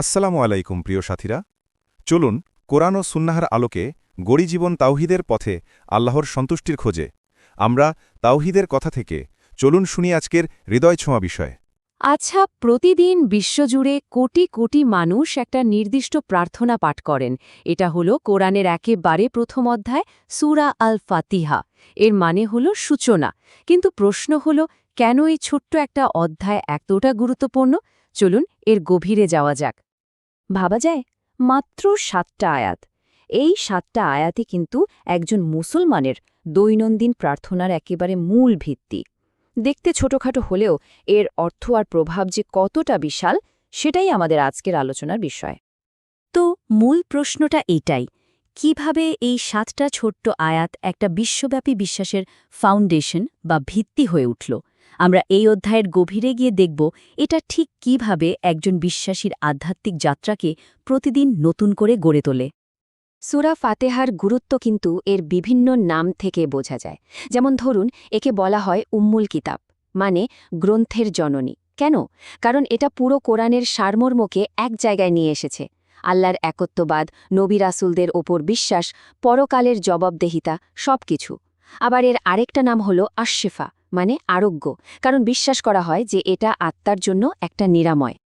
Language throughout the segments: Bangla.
আসসালামু আলাইকুম, প্রিয় সাথীরা। চলুন, কোরআন ও সুন্নাহার আলোকে গড়ি জীবন তাওহিদের পথে আল্লাহর সন্তুষ্টির খোঁজে। আমরা তাওহিদের কথা থেকে চলুন শুনি আজকের হৃদয় ছোঁয়া বিষয়। আচ্ছা প্রতিদিন বিশ্বজুড়ে কোটি কোটি মানুষ একটা নির্দিষ্ট প্রার্থনা পাঠ করেন। এটা হলো কোরআনের একেবারে প্রথম অধ্যায়, সুরা আল ফাতিহা এর মানে হলো সূচনা। কিন্তু প্রশ্ন হলো, কেন এই ছোট্ট একটা অধ্যায় এতটা গুরুত্বপূর্ণ? চলুন, এর গভীরে যাওয়া যাক। ভাবা যায়? মাত্র সাতটা আয়াত। এই সাতটা আয়াতে কিন্তু একজন মুসলমানের দৈনন্দিন প্রার্থনার একেবারে মূল ভিত্তি। দেখতে ছোটখাটো হলেও এর অর্থ আর প্রভাব যে কতটা বিশাল, সেটাই আমাদের আজকের আলোচনার বিষয়। তো মূল প্রশ্নটা এটাই, কীভাবে এই সাতটা ছোট্ট আয়াত একটা বিশ্বব্যাপী বিশ্বাসের ফাউন্ডেশন বা ভিত্তি হয়ে উঠল? আমরা এই অধ্যায়ের গভীরে গিয়ে দেখব এটা ঠিক কীভাবে একজন বিশ্বাসীর আধ্যাত্মিক যাত্রাকে প্রতিদিন নতুন করে গড়ে তোলে। সুরা ফাতেহার গুরুত্ব কিন্তু এর বিভিন্ন নাম থেকে বোঝা যায়। যেমন ধরুন, একে বলা হয় উম্মুল কিতাব মানে গ্রন্থের জননী। কেন? কারণ এটা পুরো কোরআনের সারমর্মকে এক জায়গায় নিয়ে এসেছে। আল্লাহর একত্ববাদ, নবী রাসুলদের ওপর বিশ্বাস, পরকালের জবাবদেহিতা, সবকিছু। আবার এর আরেকটা নাম হল আশিফা মানে আরোগ্য, কারণ বিশ্বাস করা হয় যে এটা আত্মার জন্য একটা নিরাময়।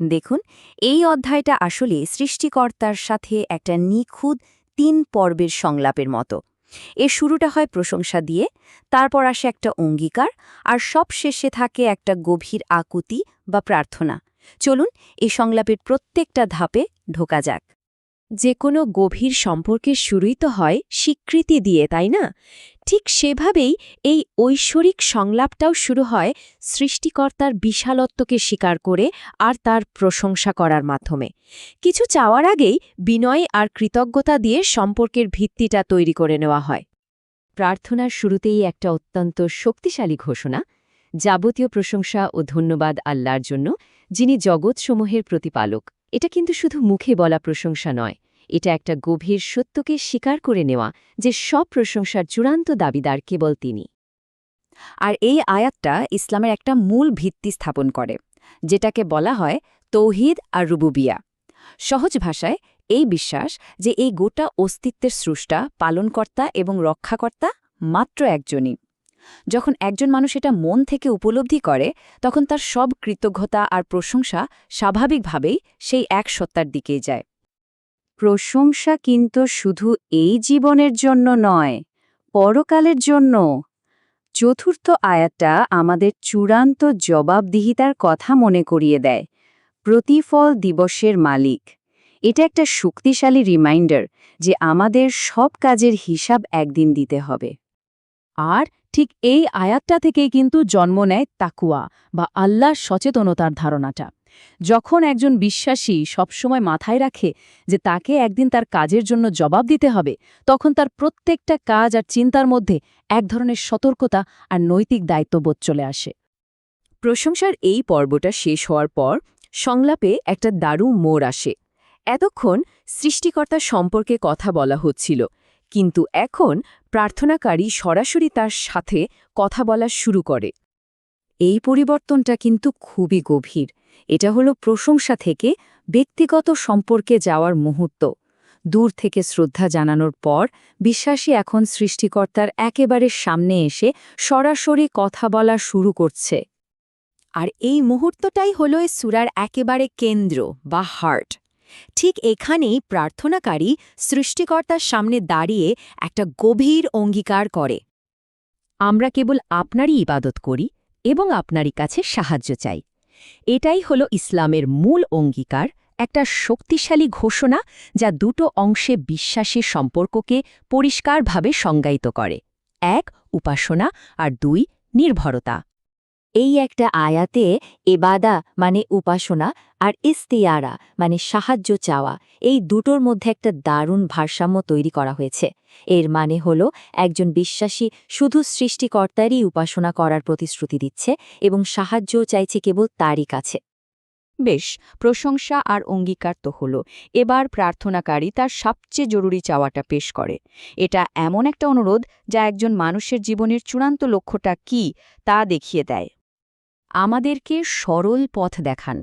দেখুন, এই অধ্যায়টা আসলে সৃষ্টিকর্তার সাথে একটা নিখুঁত তিন পর্বের সংলাপের মতো। এর শুরুটা হয় প্রশংসা দিয়ে, তারপর আসে একটা অঙ্গীকার, আর সব শেষে থাকে একটা গভীর আকুতি বা প্রার্থনা। চলুন, এই সংলাপের প্রত্যেকটা ধাপে ঢোকা যাক। যে কোনো গভীর সম্পর্কের শুরুই তো হয় স্বীকৃতি দিয়ে, তাই না? ঠিক সেভাবেই এই ঐশ্বরিক সংলাপটাও শুরু হয় সৃষ্টিকর্তার বিশালত্বকে স্বীকার করে আর তার প্রশংসা করার মাধ্যমে। কিছু চাওয়ার আগেই বিনয় আর কৃতজ্ঞতা দিয়ে সম্পর্কের ভিত্তিটা তৈরি করে নেওয়া হয়। প্রার্থনার শুরুতেই একটা অত্যন্ত শক্তিশালী ঘোষণা, যাবতীয় প্রশংসা ও ধন্যবাদ আল্লাহর জন্য, যিনি জগৎসমূহের প্রতিপালক। এটা কিন্তু শুধু মুখে বলা প্রশংসা নয়, এটা একটা গভীর সত্যকে স্বীকার করে নেওয়া যে সব প্রশংসার চূড়ান্ত দাবিদার কেবল তিনি। আর এই আয়াতটা ইসলামের একটা মূল ভিত্তি স্থাপন করে, যেটাকে বলা হয় তৌহিদ আর রুবুবিয়া। সহজ ভাষায়, এই বিশ্বাস যে এই গোটা অস্তিত্বের স্রষ্টা, পালনকর্তা এবং রক্ষাকর্তা মাত্র একজনই। যখন একজন মানুষ এটা মন থেকে উপলব্ধি করে, তখন তার সব কৃতজ্ঞতা আর প্রশংসা স্বাভাবিকভাবেই সেই এক সত্তার দিকেই যায়। প্রশংসা কিন্তু শুধু এই জীবনের জন্য নয়, পরকালের জন্য। চতুর্থ আয়াতটা আমাদের চূড়ান্ত জবাবদিহিতার কথা মনে করিয়ে দেয়, প্রতিফল দিবসের মালিক। এটা একটা শক্তিশালী রিমাইন্ডার যে আমাদের সব কাজের হিসাব একদিন দিতে হবে। আর ঠিক এই আয়াতটা থেকেই কিন্তু জন্ম নেয় তাকুয়া বা আল্লাহর সচেতনতার ধারণাটা। যখন একজন বিশ্বাসী সবসময় মাথায় রাখে যে তাকে একদিন তার কাজের জন্য জবাব দিতে হবে, তখন তার প্রত্যেকটা কাজ আর চিন্তার মধ্যে এক ধরনের সতর্কতা আর নৈতিক দায়িত্ববোধ চলে আসে। প্রশংসার এই পর্বটা শেষ হওয়ার পর সংলাপে একটা দারু মোড় আসে। এতক্ষণ সৃষ্টিকর্তা সম্পর্কে কথা বলা হচ্ছিল। কিন্তু এখন প্রার্থনাকারী সরাসরি তার সাথে কথা বলা শুরু করে। এই পরিবর্তনটা কিন্তু খুবই গভীর। এটা হলো প্রশংসা থেকে ব্যক্তিগত সম্পর্কে যাওয়ার মুহূর্ত। দূর থেকে শ্রদ্ধা জানানোর পর বিশ্বাসী এখন সৃষ্টিকর্তার একেবারে সামনে এসে সরাসরি কথা বলা শুরু করছে। আর এই মুহূর্তটাই হলো সুরার একেবারে কেন্দ্র বা হার্ট। ঠিক এখানেই প্রার্থনাকারী সৃষ্টিকর্তার সামনে দাঁড়িয়ে একটা গভীর অঙ্গীকার করে। আমরা কেবল আপনারই ইবাদত করি এবং আপনারই কাছে সাহায্য চাই। এটাই হল ইসলামের মূল অঙ্গীকার, একটা শক্তিশালী ঘোষণা যা দুটো অংশে বিশ্বাসের সম্পর্ককে পরিষ্কারভাবে সংজ্ঞায়িত করে। এক, উপাসনা, আর দুই, নির্ভরতা। এই একটা আয়াতে এবাদা মানে উপাসনা আর ইস্তিয়ারা মানে সাহায্য চাওয়া। এই দুটোর মধ্যে একটা দারুণ ভারসাম্য তৈরি করা হয়েছে। এর মানে হল একজন বিশ্বাসী শুধু সৃষ্টিকর্তারই উপাসনা করার প্রতিশ্রুতি দিচ্ছে এবং সাহায্যও চাইছে কেবল তারই কাছে। বেশ, প্রশংসা আর অঙ্গীকার তো হল। এবার প্রার্থনাকারী তার সবচেয়ে জরুরি চাওয়াটা পেশ করে। এটা এমন একটা অনুরোধ যা একজন মানুষের জীবনের চূড়ান্ত লক্ষ্যটা কি তা দেখিয়ে দেয়। আমাদেরকে সরল পথ দেখান।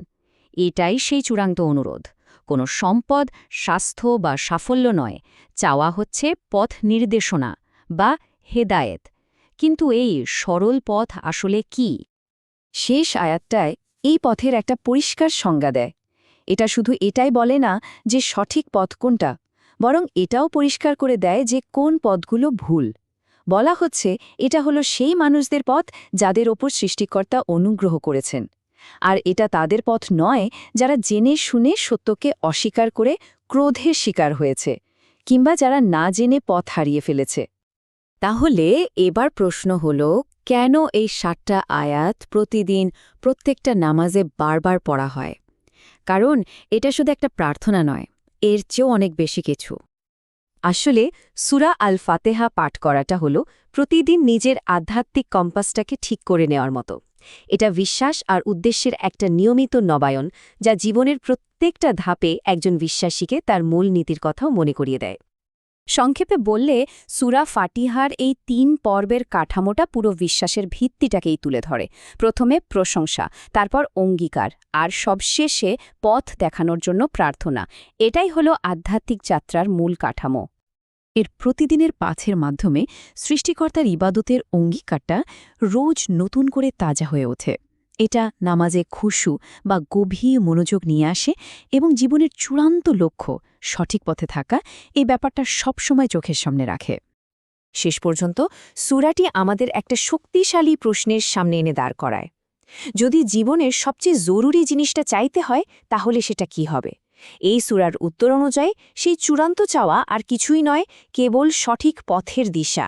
এটাই সেই চূড়ান্ত অনুরোধ। কোনো সম্পদ, স্বাস্থ্য বা সাফল্য নয়। চাওয়া হচ্ছে পথ নির্দেশনা বা হেদায়েত। কিন্তু এই সরল পথ আসলে কি? শেষ আয়াতটায় এই পথের একটা পরিষ্কার সংজ্ঞা দেয়। এটা শুধু এটাই বলে না যে সঠিক পথ কোনটা, বরং এটাও পরিষ্কার করে দেয় যে কোন পথগুলো ভুল। বলা হচ্ছে, এটা হলো সেই মানুষদের পথ যাদের ওপর সৃষ্টিকর্তা অনুগ্রহ করেছেন। আর এটা তাদের পথ নয় যারা জেনে শুনে সত্যকে অস্বীকার করে ক্রোধের শিকার হয়েছে, কিংবা যারা না জেনে পথ হারিয়ে ফেলেছে। তাহলে এবার প্রশ্ন হল, কেন এই সাতটা আয়াত প্রতিদিন প্রত্যেকটা নামাজে বারবার পড়া হয়? কারণ এটা শুধু একটা প্রার্থনা নয়, এর চেয়েও অনেক বেশি কিছু। আসলে, সুরা আল ফাতেহা পাঠ করাটা হল প্রতিদিন নিজের আধ্যাত্মিক কম্পাসটাকে ঠিক করে নেওয়ার মতো। এটা বিশ্বাস আর উদ্দেশ্যের একটা নিয়মিত নবায়ন যা জীবনের প্রত্যেকটা ধাপে একজন বিশ্বাসীকে তার মূল নীতির কথাও মনে করিয়ে দেয়। সংক্ষেপে বললে, সুরা ফাটিহার এই তিন পর্বের কাঠামোটা পুরো বিশ্বাসের ভিত্তিটাকেই তুলে ধরে। প্রথমে প্রশংসা, তারপর অঙ্গীকার আর সবশেষে পথ দেখানোর জন্য প্রার্থনা। এটাই হলো আধ্যাত্মিক যাত্রার মূল কাঠামো। এর প্রতিদিনের পাথের মাধ্যমে সৃষ্টিকর্তার ইবাদতের অঙ্গীকারটা রোজ নতুন করে তাজা হয়ে ওঠে। এটা নামাজে খুশু বা গভীর মনোযোগ নিয়ে আসে এবং জীবনের চূড়ান্ত লক্ষ্য সঠিক পথে থাকা এই ব্যাপারটা সবসময় চোখের সামনে রাখে। শেষ পর্যন্ত সুরাটি আমাদের একটা শক্তিশালী প্রশ্নের সামনে এনে দাঁড় করায়। যদি জীবনের সবচেয়ে জরুরি জিনিসটা চাইতে হয়, তাহলে সেটা কি হবে? এই সুরার উত্তর অনুযায়ী সেই চূড়ান্ত চাওয়া আর কিছুই নয় কেবল সঠিক পথের দিশা।